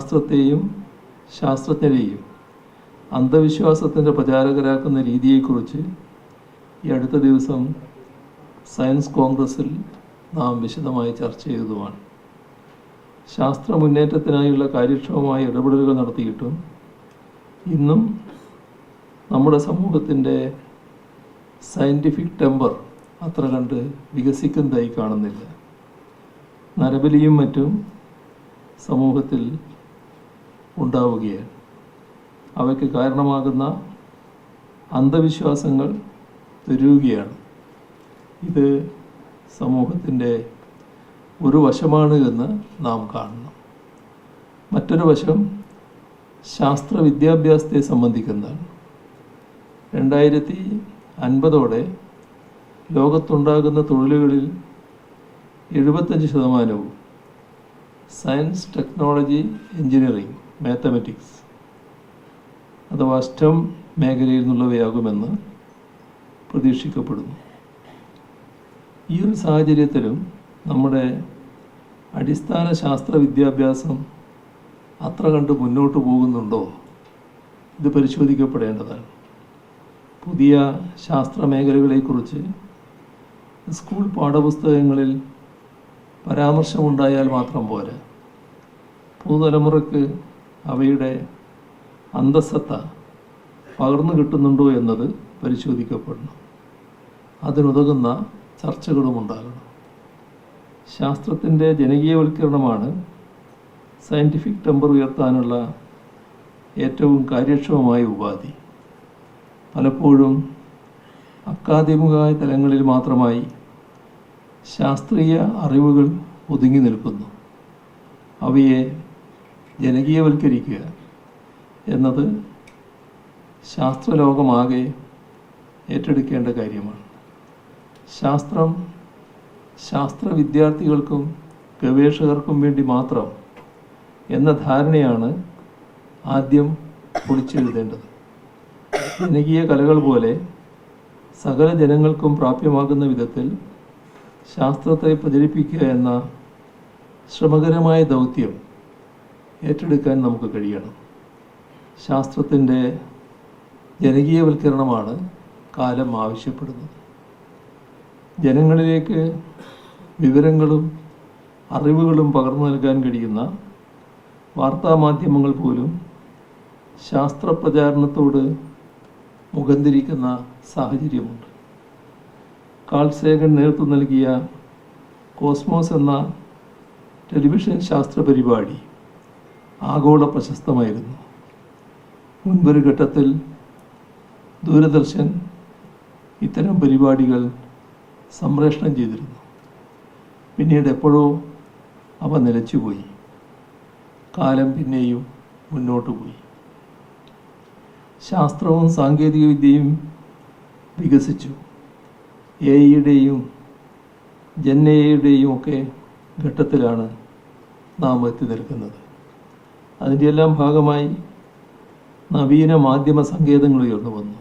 ശാസ്ത്രത്തെയും ശാസ്ത്രജ്ഞരെയും അന്ധവിശ്വാസത്തിന്റെ പ്രചാരകരാക്കുന്ന രീതിയെക്കുറിച്ച് ഈ അടുത്ത ദിവസം സയൻസ് കോൺഗ്രസിൽ നാം വിശദമായി ചർച്ച ചെയ്തതുമാണ്. ശാസ്ത്ര മുന്നേറ്റത്തിനായുള്ള കാര്യക്ഷമമായ ഇടപെടലുകൾ നടത്തിയിട്ടും ഇന്നും നമ്മുടെ സമൂഹത്തിന്റെ സയന്റിഫിക് ടെമ്പർ അത്ര കണ്ട് വികസിക്കുന്നതായി കാണുന്നില്ല. നരബലിയും മറ്റും സമൂഹത്തിൽ ഉണ്ടാവുകയാണ്. അവയ്ക്ക് കാരണമാകുന്ന അന്ധവിശ്വാസങ്ങൾ പെരുകുകയാണ് ഇത് സമൂഹത്തിന്റെ ഒരു വശമാണ് എന്ന് നാം കാണണം. മറ്റൊരു വശം ശാസ്ത്ര വിദ്യാഭ്യാസത്തെ സംബന്ധിക്കുന്നതാണ്. രണ്ടായിരത്തി അൻപതോടെ ലോകത്തുണ്ടാകുന്ന തൊഴിലുകളിൽ എഴുപത്തഞ്ച് ശതമാനവും സയൻസ് ടെക്നോളജി എഞ്ചിനീയറിംഗ് മാത്തമെറ്റിക്സ് അഥവാ സ്റ്റം മേഖലയിൽ നിന്നുള്ളവയാകുമെന്ന് പ്രതീക്ഷിക്കപ്പെടുന്നു. ഈ ഒരു സാഹചര്യത്തിലും നമ്മുടെ അടിസ്ഥാന ശാസ്ത്ര വിദ്യാഭ്യാസം അത്ര കണ്ട് മുന്നോട്ട് പോകുന്നുണ്ടോ? ഇത് പരിശോധിക്കപ്പെടേണ്ടതാണ്. പുതിയ ശാസ്ത്ര മേഖലകളെക്കുറിച്ച് സ്കൂൾ പാഠപുസ്തകങ്ങളിൽ പരാമർശമുണ്ടായാൽ മാത്രം പോരാ. പുതുതലമുറക്ക് അവയുടെ അന്തസ്സത്ത പകർന്നു കിട്ടുന്നുണ്ടോ എന്നത് പരിശോധിക്കപ്പെടണം. അതിനുതകുന്ന ചർച്ചകളും ഉണ്ടാകണം. ശാസ്ത്രത്തിന്റെ ജനകീയവൽക്കരണമാണ് സയന്റിഫിക് ടെമ്പർ ഉയർത്താനുള്ള ഏറ്റവും കാര്യക്ഷമമായ ഉപാധി. പലപ്പോഴും അക്കാദമികമായ തലങ്ങളിൽ മാത്രമായി ശാസ്ത്രീയ അറിവുകൾ ഒതുങ്ങി നിൽക്കുന്നു. അവയെ ജനകീയവൽക്കരിക്കുക എന്നത് ശാസ്ത്രലോകമാകെ ഏറ്റെടുക്കേണ്ട കാര്യമാണ്. ശാസ്ത്രം ശാസ്ത്ര വിദ്യാർത്ഥികൾക്കും ഗവേഷകർക്കും വേണ്ടി മാത്രം എന്ന ധാരണയാണ് ആദ്യം പൊളിച്ചെഴുതേണ്ടത്. ജനകീയ കലകൾ പോലെ സകല ജനങ്ങൾക്കും പ്രാപ്യമാകുന്ന വിധത്തിൽ ശാസ്ത്രത്തെ പ്രചരിപ്പിക്കുക എന്ന ശ്രമകരമായ ദൗത്യം ഏറ്റെടുക്കാൻ നമുക്ക് കഴിയണം. ശാസ്ത്രത്തിന്റെ ജനകീയവൽക്കരണമാണ് കാലം ആവശ്യപ്പെടുന്നത്. ജനങ്ങളിലേക്ക് വിവരങ്ങളും അറിവുകളും പകർന്നു നൽകാൻ കഴിയുന്ന വാർത്താമാധ്യമങ്ങൾ പോലും ശാസ്ത്രപ്രചാരണത്തോട് മുഖം തിരിക്കുന്ന സാഹചര്യമുണ്ട് കാൾസേഗൻ നേതൃത്വം നൽകിയ കോസ്മോസ് എന്ന ടെലിവിഷൻ ശാസ്ത്ര പരിപാടി ആഗോള പ്രശസ്തമായിരുന്നു. മുൻപൊരു ഘട്ടത്തിൽ ദൂരദർശൻ ഇത്തരം പരിപാടികൾ സംപ്രേഷണം ചെയ്തിരുന്നു. പിന്നീട് എപ്പോഴോ അവ നിലച്ചുപോയി. കാലം പിന്നെയും മുന്നോട്ട് പോയി. ശാസ്ത്രവും സാങ്കേതികവിദ്യയും വികസിച്ചു. എ ഐയുടെയും എയുടെയും ഒക്കെ ഘട്ടത്തിലാണ് നാം എത്തി നിൽക്കുന്നത് അതിന്റെ എല്ലാം ഭാഗമായി നവീന മാധ്യമ സങ്കേതങ്ങൾ ഉയർന്നു വന്നു.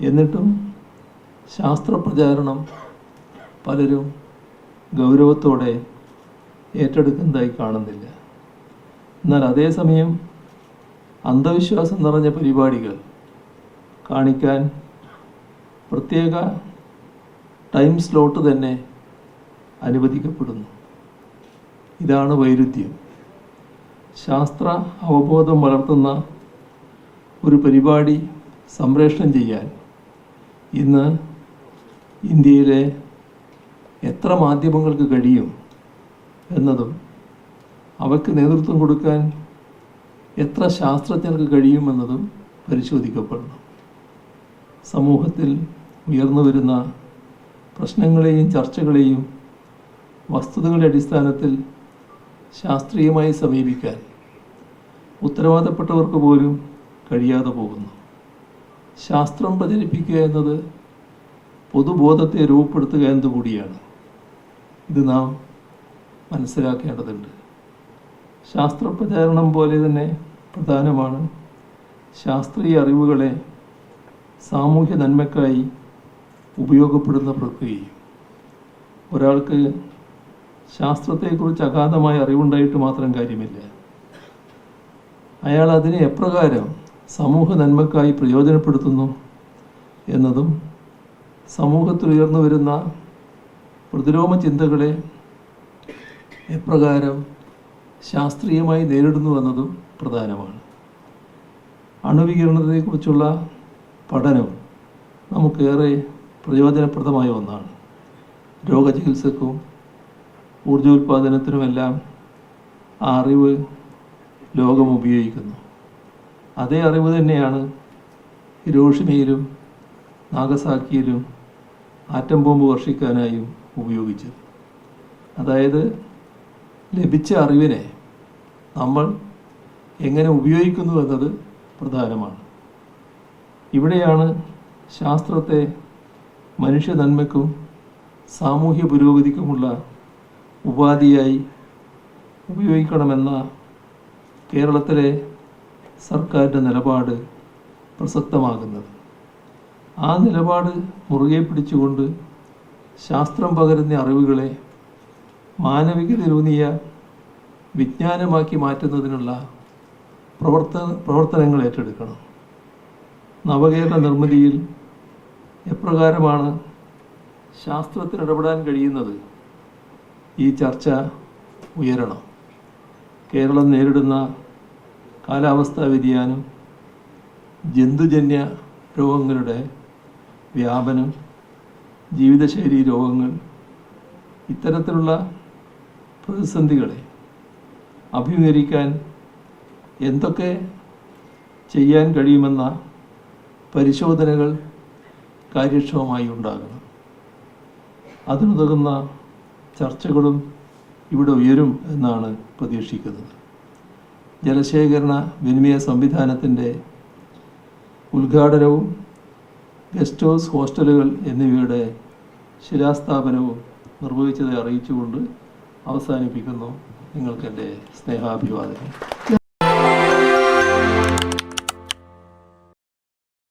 എന്നിട്ടും ശാസ്ത്രപ്രചാരണം പലരും ഗൗരവത്തോടെ ഏറ്റെടുക്കുന്നതായി കാണുന്നില്ല. എന്നാൽ അതേസമയം അന്ധവിശ്വാസം നിറഞ്ഞ പരിപാടികൾ കാണിക്കാൻ പ്രത്യേക ടൈം സ്ലോട്ട് തന്നെ അനുവദിക്കപ്പെടുന്നു. ഇതാണ് വൈരുദ്ധ്യം. ശാസ്ത്ര അവബോധം വളർത്തുന്ന ഒരു പരിപാടി സംപ്രേഷണം ചെയ്യാൻ ഇന്ന് ഇന്ത്യയിലെ എത്ര മാധ്യമങ്ങൾക്ക് കഴിയും എന്നതും അവയ്ക്ക് നേതൃത്വം കൊടുക്കാൻ എത്ര ശാസ്ത്രജ്ഞർക്ക് കഴിയുമെന്നതും പരിശോധിക്കപ്പെടണം സമൂഹത്തിൽ ഉയർന്നു വരുന്ന പ്രശ്നങ്ങളെയും ചർച്ചകളെയും വസ്തുതകളുടെ അടിസ്ഥാനത്തിൽ ശാസ്ത്രീയമായി സമീപിക്കാൻ. ഉത്തരവാദപ്പെട്ടവർക്ക് പോലും കഴിയാതെ പോകുന്നു. ശാസ്ത്രം പ്രചരിപ്പിക്കുക എന്നത് പൊതുബോധത്തെ രൂപപ്പെടുത്തുക എന്നതുകൂടിയാണ്. ഇത് നാം മനസ്സിലാക്കേണ്ടതുണ്ട്. ശാസ്ത്രപ്രചാരണം പോലെ തന്നെ പ്രധാനമാണ് ശാസ്ത്രീയ അറിവുകളെ സാമൂഹ്യ നന്മയ്ക്കായി ഉപയോഗപ്പെടുന്ന പ്രക്രിയയും. ഒരാൾക്ക് ശാസ്ത്രത്തെക്കുറിച്ച് അഗാധമായ അറിവുണ്ടായിട്ട് മാത്രം കാര്യമില്ല. അയാൾ അതിനെ എപ്രകാരം സമൂഹ നന്മക്കായി പ്രയോജനപ്പെടുത്തുന്നു എന്നതും സമൂഹത്തിൽ ഉയർന്നു വരുന്ന പ്രതിരോമ ചിന്തകളെ എപ്രകാരം ശാസ്ത്രീയമായി നേരിടുന്നു എന്നതും പ്രധാനമാണ്. അണുവികിരണത്തെക്കുറിച്ചുള്ള പഠനം നമുക്കേറെ പ്രയോജനപ്രദമായ ഒന്നാണ്. രോഗചികിത്സക്കും ഊർജോൽപാദനത്തിനുമെല്ലാം ആ അറിവ് ലോകം ഉപയോഗിക്കുന്നു. അതേ അറിവ് തന്നെയാണ് ഹിരോഷിമയിലും നാഗസാക്കിയിലും ആറ്റം ബോംബ് വർഷിക്കാനായും ഉപയോഗിച്ചത്. അതായത് ലഭിച്ച അറിവിനെ നമ്മൾ എങ്ങനെ ഉപയോഗിക്കുന്നു എന്നത് പ്രധാനമാണ്. ഇവിടെയാണ് ശാസ്ത്രത്തെ മനുഷ്യ നന്മയ്ക്കും സാമൂഹ്യ പുരോഗതിക്കുമുള്ള ഉപാധിയായി ഉപയോഗിക്കണമെന്ന കേരളത്തിലെ സർക്കാരിന്റെ നിലപാട് പ്രസക്തമാകുന്നത്. ആ നിലപാട് മുറുകെ പിടിച്ചുകൊണ്ട് ശാസ്ത്രം പകരുന്ന അറിവുകളെ മാനവികതയിലൂന്നിയ വിജ്ഞാനമാക്കി മാറ്റുന്നതിനുള്ള പ്രവർത്തന പ്രവർത്തനങ്ങൾ ഏറ്റെടുക്കണം. നവകേരള നിർമ്മിതിയിൽ എപ്രകാരമാണ് ശാസ്ത്രത്തിന് ഇടപെടാൻ കഴിയുന്നത്? ഈ ചർച്ച ഉയരണം. കേരളം നേരിടുന്ന കാലാവസ്ഥാ വ്യതിയാനം ജന്തുജന്യ രോഗങ്ങളുടെ വ്യാപനം ജീവിതശൈലി രോഗങ്ങൾ ഇത്തരത്തിലുള്ള പ്രതിസന്ധികളെ അഭിമുഖീകരിക്കാൻ എന്തൊക്കെ ചെയ്യാൻ കഴിയുമെന്ന പരിശോധനകൾ കാര്യക്ഷമമായി ഉണ്ടാകണം. അതിനുതകുന്ന ചർച്ചകളും ഇവിടെ ഉയരും എന്നാണ് പ്രതീക്ഷിക്കുന്നത്. ജലശേഖരണ വിനിമയ സംവിധാനത്തിന്റെ ഉദ്ഘാടനവും ഗസ്റ്റ് ഹൗസ് ഹോസ്റ്റലുകൾ എന്നിവയുടെ ശിലാസ്ഥാപനവും നിർവഹിച്ചത് അറിയിച്ചുകൊണ്ട് അവസാനിപ്പിക്കുന്നു. നിങ്ങൾക്കെന്റെ സ്നേഹാഭിവാദങ്ങൾ